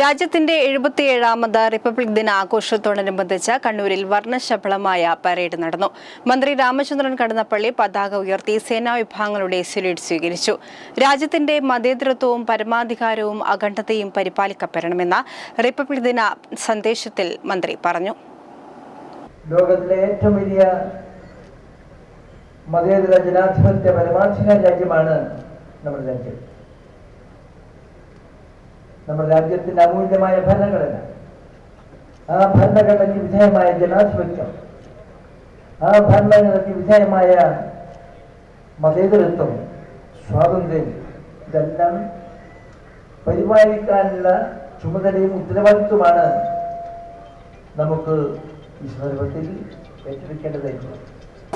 രാജ്യത്തിന്റെ എഴുപത്തിയേഴാമത് റിപ്പബ്ലിക് ദിന ആഘോഷത്തോടനുബന്ധിച്ച് കണ്ണൂരിൽ വർണശബളമായ പരേഡ് നടന്നു. മന്ത്രി രാമചന്ദ്രൻ കടന്നപ്പള്ളി പതാക ഉയർത്തി സേനാ വിഭാഗങ്ങളുടെ സല്യൂട്ട് സ്വീകരിച്ചു. രാജ്യത്തിന്റെ മതേതരത്വവും പരമാധികാരവും അഖണ്ഡതയും പരിപാലിക്കപ്പെടണമെന്ന റിപ്പബ്ലിക് ദിന സന്ദേശത്തിൽ മന്ത്രി പറഞ്ഞു. ലോകത്തിലെ ഏറ്റവും വലിയ മതേതര ജനാധിപത്യ പരമാധികാര രാജ്യമാണ് നമ്മുടെ രാജ്യം. നമ്മുടെ രാജ്യത്തിന്റെ അമൂല്യമായ ഭരണഘടന. ആ ഭരണഘടനയ്ക്ക് വിധേയമായ ജനാധിപത്യം. ആ ഭരണഘടനയ്ക്ക് വിധേയമായ മതേതരത്വം സ്വാതന്ത്ര്യം ഇതെല്ലാം പരിപാലിക്കാനുള്ള ചുമതലയും ഉത്തരവാദിത്വമാണ് നമുക്ക് ഈ സന്ദർഭത്തിൽ ഏറ്റെടുക്കേണ്ടതായിട്ടുള്ളത്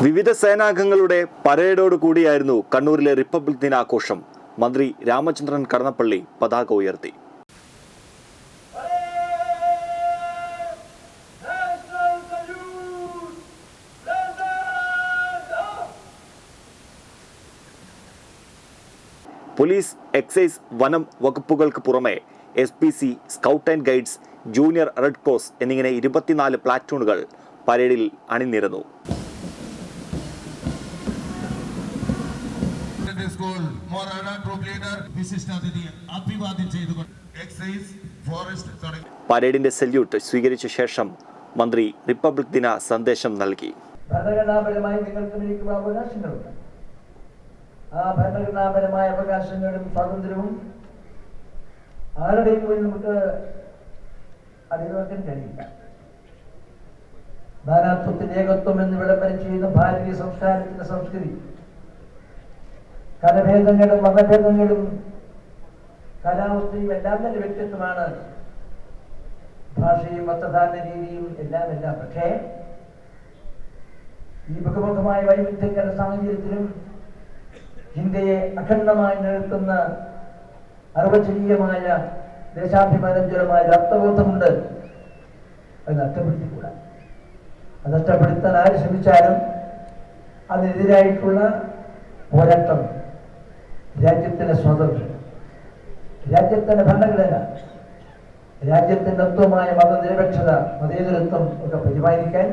വിവിധ സേനാംഗങ്ങളുടെ പരേഡോട് കൂടിയായിരുന്നു കണ്ണൂരിലെ റിപ്പബ്ലിക് ദിനാഘോഷം. മന്ത്രി രാമചന്ദ്രൻ കടന്നപ്പള്ളി പതാക ഉയർത്തി. പോലീസ് എക്സൈസ് വനം വകുപ്പുകൾക്ക് പുറമെ S P C scout and guides junior red cross എന്നിങ്ങനെ ഇരുപത്തിനാല് പ്ലാറ്റൂണുകൾ പരേഡിൽ അണിനിരുന്നു. സ്കൂൾ മൊറാഡ ട്രൂപ്പ് ലീഡർ അഭിവാദ്യം ചെയ്തുകൊണ്ട് എക്സൈസ് ഫോറസ്റ്റ് തുടങ്ങി പരേഡിന്റെ സല്യൂട്ട് സ്വീകരിച്ച ശേഷം മന്ത്രി റിപ്പബ്ലിക് ദിന സന്ദേശം നൽകി. ഭരണഘടനാപരമായി നിങ്ങൾക്ക് എനിക്കും അവകാശങ്ങളുണ്ട്. ആ ഭരണഘടനാപരമായ അവകാശങ്ങളും സ്വാതന്ത്ര്യവും ആരുടെയും പോയി നമുക്ക് അടിവെക്കാൻ കഴിയില്ല. നാനാത്വത്തിന് ഏകത്വം എന്ന് വിളംബരം ചെയ്യുന്ന ഭാരതീയ സംസ്കാരത്തിന്റെ സംസ്കൃതി കലഭേദങ്ങളും മതഭേദങ്ങളും കാലാവസ്ഥയും എല്ലാം തന്നെ വ്യക്തിത്വമാണ്. ഭാഷയും വസ്ത്രധാരണ രീതിയും എല്ലാം എല്ലാം. പക്ഷേ ഈ ബഹുമുഖമായ വൈവിധ്യങ്ങളുടെ സാഹചര്യത്തിലും ഇന്ത്യയെ അഖണ്ഡമായി നിലനിർത്തുന്ന അർവചനീയമായ ദേശാഭിമാനജ്വലമായ ഒരു രക്തബോധമുണ്ട്. അത് നഷ്ടപ്പെടുത്തിക്കൂടാ അത് നഷ്ടപ്പെടുത്താൻ ആര് ശ്രമിച്ചാലും അതിനെതിരായിട്ടുള്ള പോരാട്ടം രാജ്യത്തിന്റെ സ്വാതന്ത്ര്യം രാജ്യത്തിന്റെ ഭരണഘടന രാജ്യത്തിന്റെ തത്വമായ മതനിരപേക്ഷത മതേതരത്വം ഒക്കെ പരിപാലിക്കാൻ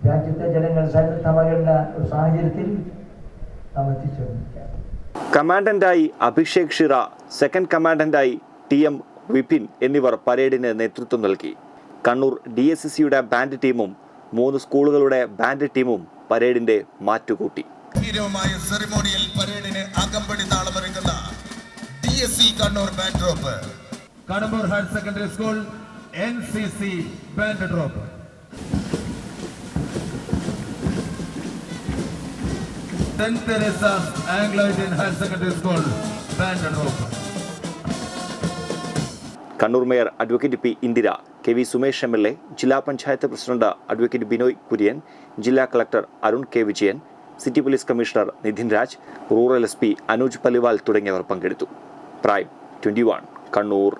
രാജ്യത്തെ ജനങ്ങൾ സന്നദ്ധമാകേണ്ട ഒരു സാഹചര്യത്തിൽ നാം എത്തിച്ചേർന്നിരിക്കാം കമാൻഡന്റായി അഭിഷേക് ഷിറ സെക്കൻഡ് കമാൻഡന്റായി ടി എം വിപിൻ എന്നിവർ പരേഡിന് നേതൃത്വം നൽകി. കണ്ണൂർ ഡി എസ് എസ് സിയുടെ ബാൻഡ് ടീമും മൂന്ന് സ്കൂളുകളുടെ ബാൻഡ് ടീമും പരേഡിന്റെ മാറ്റുകൂട്ടി. ഗംഭീരമായ സെറിമോണിയൽ പരേഡിന് അകമ്പടി താളമൊരുക്കുന്ന D S C Kannur band troupe Kadambur higher secondary school N C C band troupe saint Teresa's Anglo Indian higher secondary school band Kannur mayor advocate P Indira K V Sumesh M L A ജില്ലാ panchayat president advocate Binoy Kurian ജില്ലാ collector Arun K Vijayan city police commissioner Nidhin Raj rural S P Anuj Paliwal തുടങ്ങിയവർ പങ്കെടുത്തു. Prime twenty Kannur.